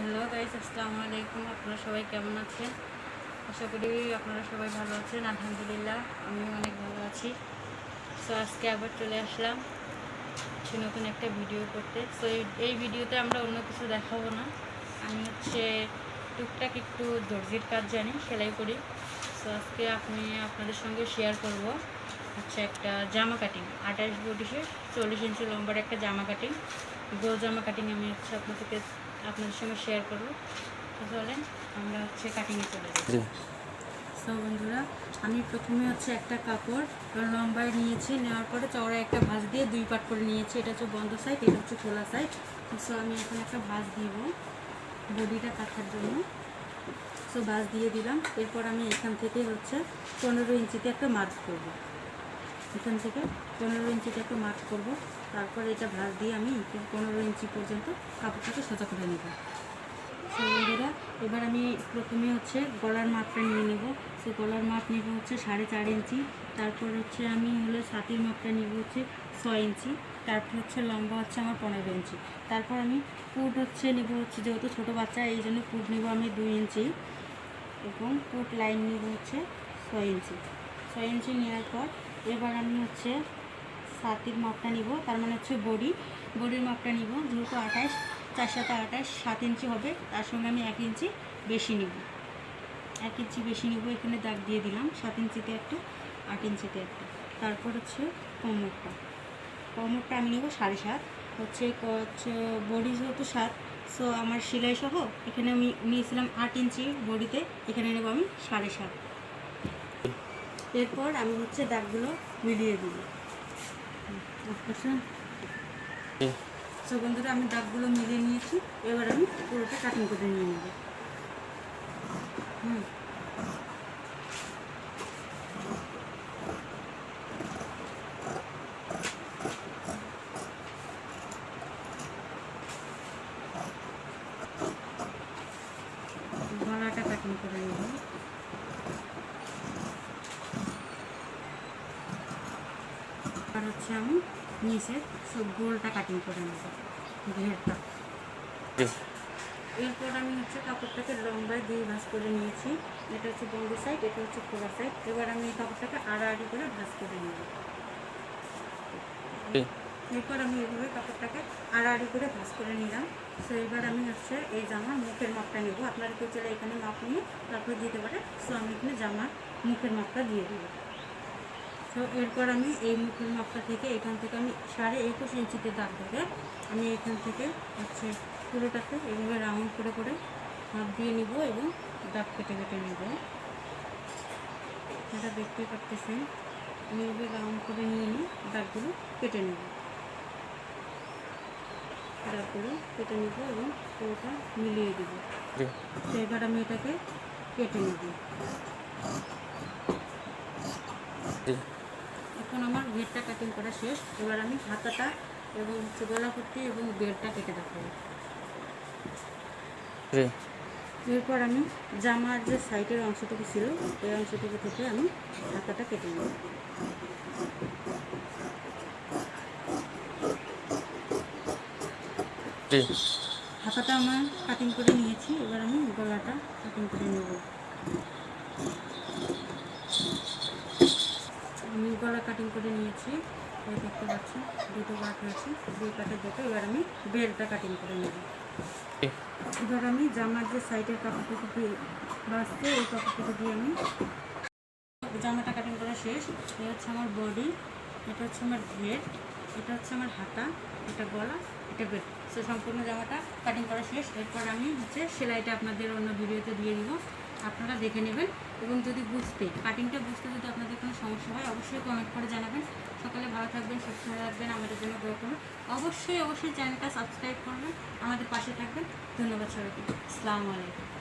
Hello guys আসসালামু আলাইকুম। আপনারা সবাই কেমন আছেন? আশা করি আপনারা সবাই ভালো আছেন, আলহামদুলিল্লাহ আমি অনেক ভালো আছি। সো আজকে আবার চলে আসলাম নতুন একটা ভিডিও করতে। সো এই ভিডিওতে আমরা অন্য কিছু দেখাবো না। আমি হচ্ছে টুকটাক একটু দর্জির কাজ জানি, সেলাই করি। সো আজকে আপনি আপনাদের সঙ্গে শেয়ার করব। হচ্ছে একটা জামা কাটিং আঠাশ বডিশে চল্লিশ ইঞ্চি লম্বার একটা জামা কাটিং গোল জামা কাটিং আমি হচ্ছে আপনাদেরকে আপনাদের সঙ্গে শেয়ার করব। চলেন আমরা হচ্ছে কাটিংয়ে চলে যাই। সো বন্ধুরা আমি প্রথমে হচ্ছে একটা কাপড় লম্বায় নিয়েছি নেওয়ার পরে চওড়া একটা ভাঁজ দিয়ে দুই পাট করে নিয়েছি। এটা হচ্ছে বন্ধ সাইড এটা হচ্ছে খোলা সাইড সো আমি এখন একটা ভাঁজ দিব বডিটা কাটার জন্য। সো ভাঁজ দিয়ে দিলাম এরপর আমি এখান থেকে হচ্ছে পনেরো ইঞ্চিতে একটা মার্ক করব। এখান থেকে পনেরো ইঞ্চিতে একটা মার্ক করব। তারপর এটা ভাঁজ দিয়ে আমি পনেরো ইঞ্চি পর্যন্ত কাপড়টাকে সোজা করে নেব। বন্ধুরা, এবার আমি প্রথমে হচ্ছে গলার মাপটা নিয়ে নেব। সো গলার মাপ নেব হচ্ছে সাড়ে চার ইঞ্চি। তারপর হচ্ছে আমি হলো ছাতির মাপটা নেব হচ্ছে ছয় ইঞ্চি। তারপর হচ্ছে লম্বা হচ্ছে আমার পনেরো ইঞ্চি। তারপর আমি পুট হচ্ছে নেব হচ্ছে যেহেতু ছোটো বাচ্চা, এই জন্য পুট নেব আমি দুই ইঞ্চি এবং পুট লাইন নেব হচ্ছে ছয় ইঞ্চি। ছয় ইঞ্চি নেওয়ার পর এবার আমি হচ্ছে সাতির মাপটা নিব, তার মানে হচ্ছে বডি। বডির মাপটা নিব, যেহেতু আঠাশ, চার সাথে আঠাশ, সাত ইঞ্চি হবে, তার সঙ্গে আমি এক ইঞ্চি বেশি নিব। এক ইঞ্চি বেশি নিব, এখানে দাগ দিয়ে দিলাম, সাত ইঞ্চিতে একটা, আট ইঞ্চিতে একটা। তারপর হচ্ছে কোমরটা। কোমরটা আমি নেব সাড়ে সাত। হচ্ছে বডি যেহেতু সাত সো আমার সেলাই সহ এখানে আমি নিয়েছিলাম আট ইঞ্চি বডিতে, এখানে নেব আমি সাড়ে সাত। এরপর আমি হচ্ছে দাগগুলো মিলিয়ে দিব। সো বন্ধুরা, আমি দাগগুলো মিলিয়ে নিয়েছি। এবার আমি পুরোটা কাটিং করে নিয়ে নেব। হুম। গলাটা কাটিং করে নেব। আর হচ্ছে আমি নিচে সব গোলটা কাটিং করে নেব ঘেরটা। এরপর আমি হচ্ছে কাপড়টাকে লম্বায় দিয়ে ভাঁজ করে নিয়েছি এটা হচ্ছে বন্ধ সাইড এটা হচ্ছে খোলা সাইড এবার আমি এই কাপড়টাকে আড়াআড়ি করে ভাঁজ করে নেব। এরপর আমি এইভাবে কাপড়টাকে আড়াআড়ি করে ভাঁজ করে নিলাম। সো এবার আমি হচ্ছে এই জামার মুখের মাপটা নেব। আপনারা কেউ চলে এখানে মাপ নিয়ে তারপর দিতে পারে সো আমি এখানে জামার মুখের মাপটা দিয়ে দেবো। তো এরপর আমি এই মুখের মাপটা থেকে এখান থেকে আমি সাড়ে একুশ ইঞ্চিতে দাগ ধরে আমি এখান থেকে হচ্ছে পুরোটাকে এভাবে রাউন্ড করে করে হাত দিয়ে নিব এবং দাগ কেটে কেটে নেব। এটা দেখতে পারতেছেন আমি এভাবে রাউন্ড করে নিয়ে নিই দাগগুলো কেটে নেব। দাগগুলো কেটে নেব এবং পুরোটা মিলিয়ে দেবো। তো এবার আমি এটাকে কেটে নেব। এখন আমার ঘেরটা কাটিং করা শেষ। এবার আমি হাতাটা এবং গলাপট্টি এবং বেড়টা কেটে দেখাবো। এরপর আমি জামার যে সাইডের অংশটুকু ছিল ওই অংশটুকু থেকে আমি হাতাটা কেটে নেব। হাতাটা আমার কাটিং করে নিয়েছি এবার আমি গলাটা কাটিং করে নেব আমি গলা কাটিং করে নিয়েছি। এই দেখতে পাচ্ছি দুটো পাট হয়েছে। দুই পাটের দুটো এবার আমি বেলটা কাটিং করে নেব। এবার আমি জামার যে সাইডের কাপড়টুকু দিয়ে বাঁচতে এই কাপড়টুকু দিয়ে আমি জামাটা কাটিং করা শেষ। এই হচ্ছে আমার বডি এটা হচ্ছে আমার ঘের এটা হচ্ছে আমার হাতা এটা গলা এটা বেড সো সম্পূর্ণ জামাটা কাটিং করা শেষ। এরপর আমি হচ্ছে সেলাইটা আপনাদের অন্য ভিডিওতে দিয়ে দিব। আপনারা দেখে নেবেন এবং যদি বুঝতে কাটিংটা বুঝতে যদি আপনাদের কোনো সমস্যা হয়, অবশ্যই কমেন্ট করে জানাবেন। সকালে ভালো থাকবেন, সুস্থ থাকবেন, আমাদের জন্য দোয়া করবেন অবশ্যই অবশ্যই চ্যানেলটা সাবস্ক্রাইব করবেন, আমাদের পাশে থাকবেন। ধন্যবাদ সবাইকে। আসসালামু আলাইকুম।